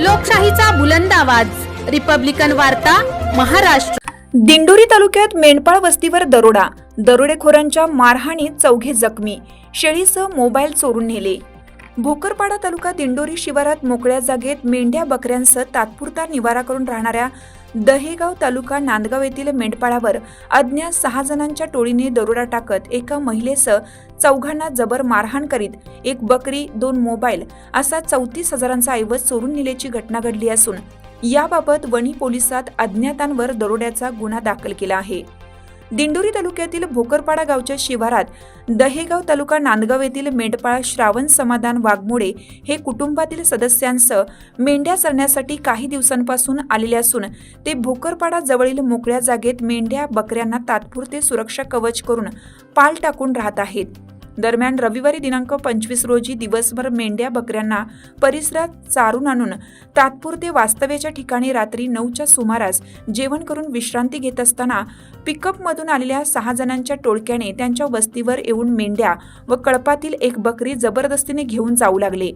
लोकशाहीचा बुलंद आवाज. रिपब्लिकन वार्ता महाराष्ट्र. दिंडोरी तालुक्यात मेंढपाळ वस्तीवर दरोडा. दरोडेखोरांच्या मारहाणीत चौघे जखमी. शेळीसह मोबाईल चोरून नेले. भोकरपाडा तालुका दिंडोरी शिवारात मोकळ्या जागेत मेंढ्या बकऱ्यांसह तात्पुरता निवारा करून राहणाऱ्या दहेगाव तालुका नांदगाव येथील मेंढपाळावर अज्ञात सहा जणांच्या टोळीने दरोडा टाकत एका महिलेसह चौघांना जबर मारहाण करीत एक बकरी दोन मोबाईल असा चौतीस हजारांचा ऐवज चोरून नेल्याची घटना घडली असून याबाबत वणी पोलिसात अज्ञातांवर दरोड्याचा गुन्हा दाखल केला आहे. दिंडोरी तालुक्यातील भोकरपाडा गावच्या शिवारात दहेगाव तालुका नांदगाव येथील मेंढपाळ श्रावण समाधान वाघमोडे हे कुटुंबातील सदस्यांसह मेंढ्या चरण्यासाठी काही दिवसांपासून आलेले असून ते भोकरपाडा जवळील मोकळ्या जागेत मेंढ्या बकऱ्यांना तात्पुरते सुरक्षा कवच करून पाल टाकून राहत आहेत. दरम्यान रविवारी दिनांक पंचवीस रोजी दिवसभर मेंढ्या बकऱ्यांना परिसरात चारून आणून तात्पुरते वास्तव्याच्या ठिकाणी रात्री नऊच्या सुमारास जेवण करून विश्रांती घेत असताना पिकअपमधून आलेल्या सहा जणांच्या टोळक्याने त्यांच्या वस्तीवर येऊन मेंढ्या व कळपातील एक बकरी जबरदस्तीने घेऊन जाऊ लागले.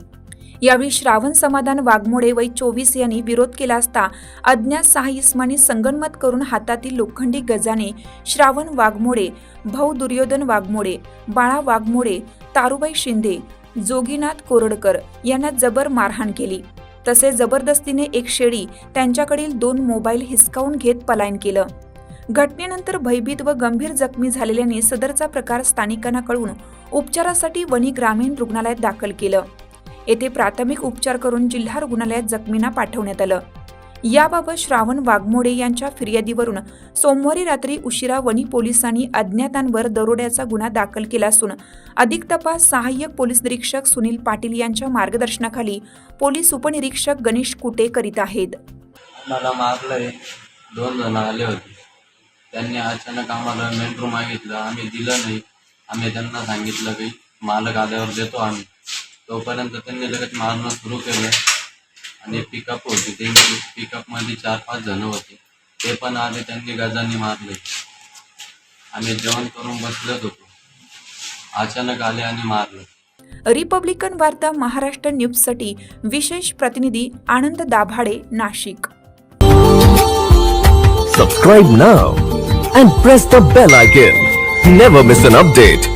यावेळी श्रावण समाधान वाघमोडे वय चोवीस यांनी विरोध केला असता अज्ञात सहा इस्मानी संगनमत करून हातातील लोखंडी गजाने श्रावण वाघमोडे भाऊ दुर्योधन वाघमोडे बाळा वाघमोडे तारुबाई शिंदे जोगीनाथ कोरडकर यांना जबर मारहाण केली. तसे जबरदस्तीने एक शेळी त्यांच्याकडील दोन मोबाईल हिसकावून घेत पलायन केलं. घटनेनंतर भयभीत व गंभीर जखमी झालेल्याने सदरचा प्रकार स्थानिकांना कळून उपचारासाठी वणी ग्रामीण रुग्णालयात दाखल केलं. येथे प्राथमिक उपचार करून जिल्हा रुग्णालयात जखमींना पाठवण्यात आलं. याबाबत श्रावण वाघमोडे यांच्या फिर्यादीवरून सोमवारी रात्री उशिरा वणी पोलिसांनी अज्ञातांवर दरोड्याचा गुन्हा दाखल केला असून अधिक तपास सहाय्यक पोलीस निरीक्षक सुनील पाटील यांच्या मार्गदर्शनाखाली पोलीस उपनिरीक्षक गणेश कुटे करीत आहेत. मला मारलंय. दोन जण आले होते. त्यांनी अचानक आम्हाला मेट्रो मागितलं. आम्ही दिलं नाही. आम्ही त्यांना सांगितलं की मालक आल्यावर देतो आम्ही. तोपर्यंत त्यांनी लगेच मारणं सुरू केलं. आणि पिकअप होती. त्यांची पिकअपमध्ये चार पाच जण होते. ते पण आले त्यांनी गजांनी मारले. आम्ही जेवण करून बसलेच होतो. अचानक आले आणि मारलं. रिपब्लिकन वार्ता महाराष्ट्र न्यूजसाठी विशेष प्रतिनिधी Anand Dabhade Nashik. Subscribe now and press the bell icon. Never miss an update.